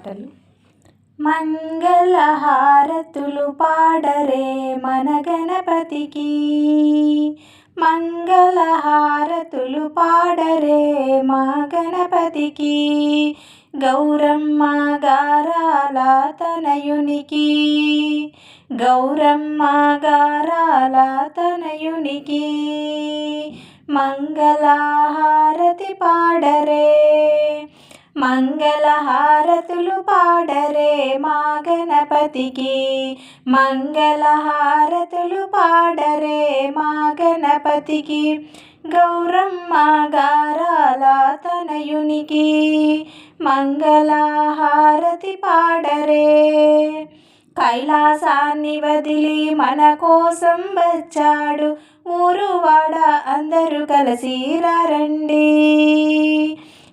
పాటలు. మంగళహారతులు పాడరే మన గణపతికి. మంగళహారతులు పాడరే మా గణపతికి. గౌరమ్మ గారాల తనయునికి. గౌరమ్మ గారాల తనయునికి. మంగళహారతి పాడరే మంగళహారతులు పాడరే మా గణపతికి. మంగళహారతులు పాడరే మా గణపతికి. గౌరమ్మ గారాల తనయునికి. మంగళహారతి పాడరే. కైలాసాన్ని వదిలి మన కోసం వచ్చాడు. ఊరువాడ అందరూ కలిసి రండి.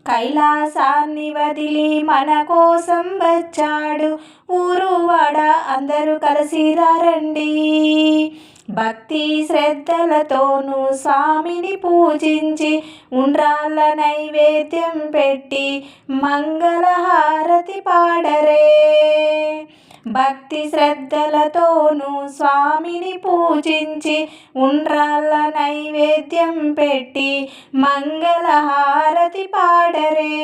కైలాసాన్ని వదిలి మన కోసం వచ్చాడు. ఊరువాడ అందరూ కలిసి రండి భక్తి శ్రద్ధలతోనూ స్వామిని పూజించి ఉండ్రాళ్ళ నైవేద్యం పెట్టి మంగళహారతి పాడరే. భక్తి శ్రద్ధలతోనూ స్వామిని పూజించి ఉండ్రాళ్ళ నైవేద్యం పెట్టి మంగళహారతి పాడరే.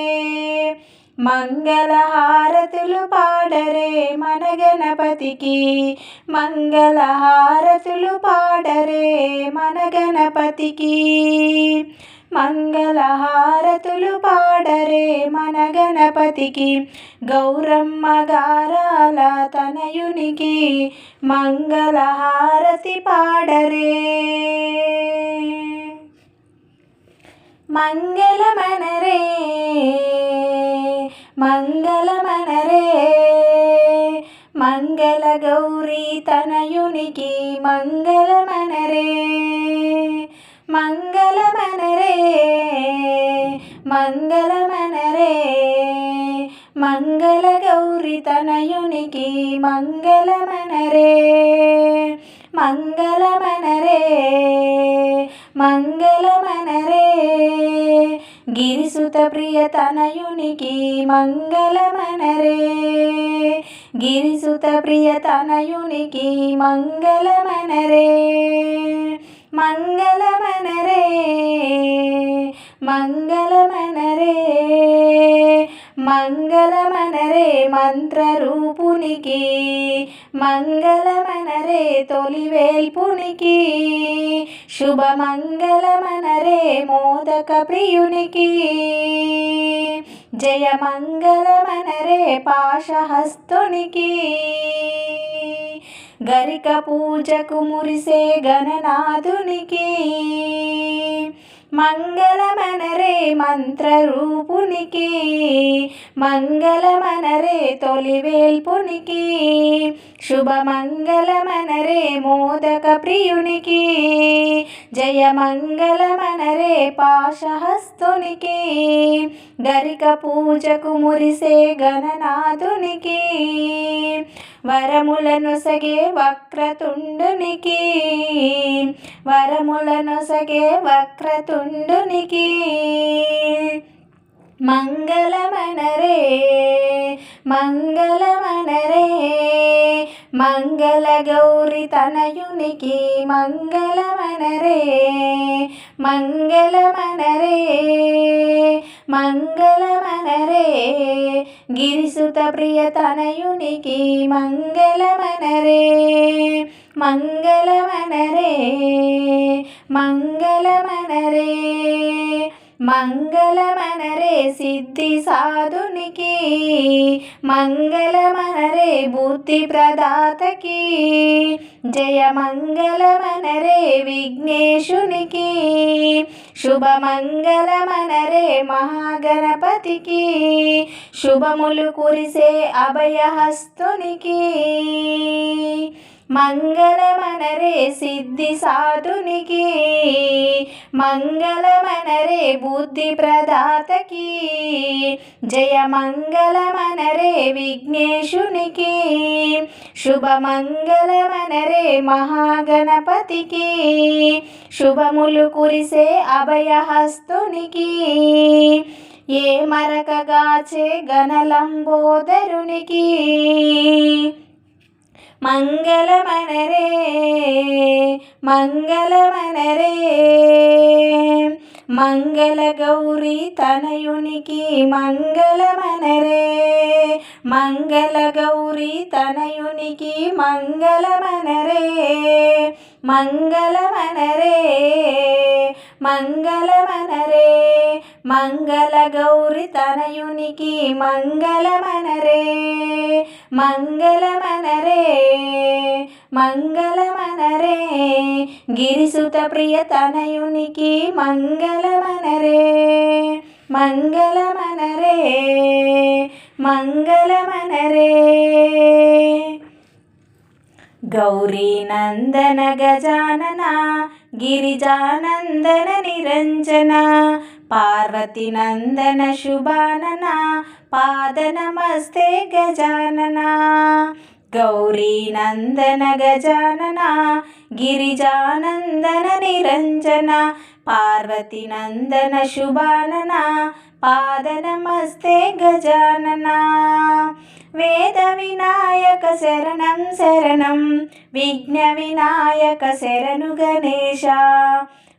మంగళహారతులు పాడరే మన గణపతికి. మంగళహారతులు పాడరే మన గణపతికి. మంగళహారతులు పాడరే మన గణపతికి. గౌరమ్మ గారాల తనయునికి మంగళహారతి పాడరే. మంగళమనరే. మంగళమనరే. మంగళ గౌరీ తనయునికి మంగళమనరే. మంగళమనరే. మంగళమనరే. మంగళ గౌరీ తనయునికి మంగళమనరే. మంగళమనరే మంగళమనరే. గిరిసుత ప్రియ తనయునికి మంగళమనరే. గిరిసుత ప్రియ తనయునికి మంగళమనరే. మంగళమనరే మంగళమనరే మంగళమనరే మంత్రరూపునికి మంగళమనరే తొలివేల్పునికి శుభమంగళమనరే మోదక ప్రియునికి జయమంగళమనరే పాశహస్తునికి. గరిక పూజకు మురిసే గణనాథునికి మంగళమనరే మంత్రరూపునికి మంగళమనరే తొలివేల్పునికి శుభమంగళమనరే మోదక ప్రియునికి జయమంగళమనరే పాశహస్తునికి గరిక పూజకు మురిసే గణనాథునికి వరములనొసగే వక్రతుండునికి వరములనొసగే కుండునికి మంగళమనరే మంగళమనరే మంగళ గౌరి తనయునికి మంగళమనరే. మంగళమనరే మంగళమనరే గిరిసుత ప్రియ తనయునికి మంగళమనరే మంగళమనరే మంగళమనరే మంగళమనరే సిద్ధి సాధునికి మంగళమనరే బుద్ధి ప్రదాతకి జయ మంగళమనరే విఘ్నేశునికి శుభమంగళమనరే మహాగణపతికి శుభములు కురిసే అభయహస్తునికి. మంగళమనరే సిద్ధి సాధునికి మంగళమనరే బుద్ధి ప్రదాతకి జయ మంగళమనరే విఘ్నేశునికి శుభమంగళమనరే మహాగణపతికి శుభములు కురిసే అభయహస్తునికి ఏ మరకగాచే గణలంబోదరునికి మంగళమనరే మంగళమనరే. మంగళ గౌరీ తనయునికి మంగళమనరే మంగళ గౌరీ తనయునికి మంగళమనరే. మంగళమనరే మంగళమనరే మంగళ గౌరి తనయునికి మంగళమనరే. మంగళమనరే మంగళమనరే. గిరిసుత ప్రియ తనయునికి మంగళమనరే మంగళమనరే మంగళమనరే. గౌరీ నందన గజానన గిరిజానందన నిరంజన పార్వతి నందన శుభానన पादनमस्ते गजानना गौरीनन्दन गजानना गिरिजानन्दन गौरीनन्दनगजानना पार्वतीनन्दन शुभानना पादनमस्ते गजानना। वेदविनायक शरणं शरणं विघ्नविनायक शरणु गणेशा।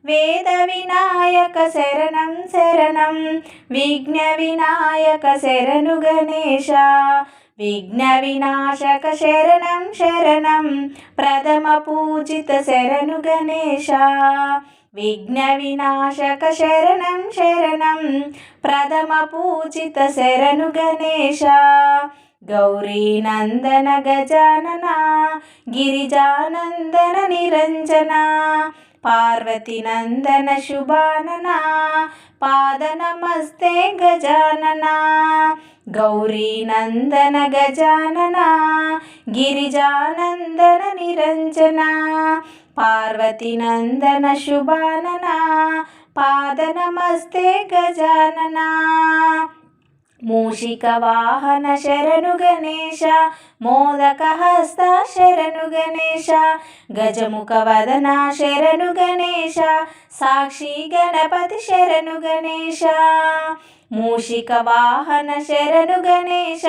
వేద వినాయక శరణం శరణం. విఘ్న వినాయక శరణు గణేశ. విఘ్న వినాశక శరణం శరణం. ప్రథమ పూజిత శరణు గణేశ. విఘ్న వినాశక శరణం శరణం. ప్రథమ పూజిత శరణు గణేశ. గౌరీనందన గజానన గిరిజానందన నిరంజన. పార్వతి నందన శుభానన పాదనమస్తే గజానన గౌరీనందన గజానన గిరిజానందన నిరంజన పార్వతి నందన శుభానన పాదనమస్తే మూషిక వాహన శరణు గణేశ మోదక హస్త శరణు గణేశ గజముఖ వదన శరణు గణేశ సాక్షి గణపతి శరణు గణేశ మూషిక వాహన శరణు గణేశ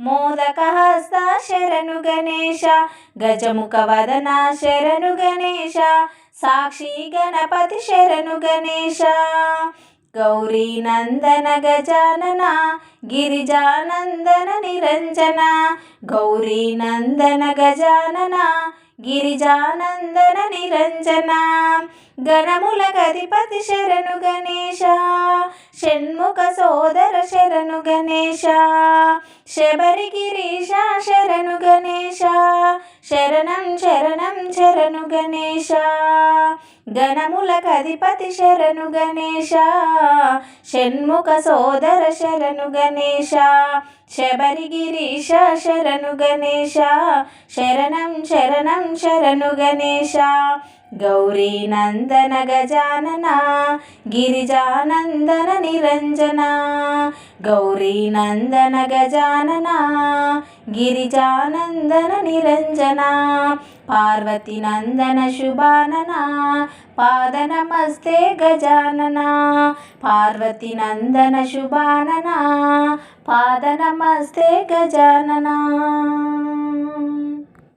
మోదక హస్త శరణు గణేశ గజముఖ వదన శరణు గణేశ సాక్షి గణపతి శరణు గణేశ. గౌరీనందన గజానన గిరిజానందన నిరంజన. గౌరీనందన గజానన గిరిజానందన నిరంజన. గణముల గధిపతి శరణు గణేశ షణ్ముఖ సోదర శరణు గణేశ శబరి గిరీశ శరణు గణేశ శరణం శరణం శరణు గణేశ గణముల కధిపతి శరణు గణేశ షణ్ముఖ సోదర శరణు గణేశ శబరి గిరీశ శరణు గణేశ శరణం శరణం శరణు గణేశ गौरीनन्दन गजानना गिरिजानन्दन निरञ्जना गौरीनन्दन गजानना गिरिजानन्दन निरञ्जना पार्वतीनन्दन शुभानना पादनमस्ते गजानना पार्वतीनन्दन शुभानना पादनमस्ते गजानना।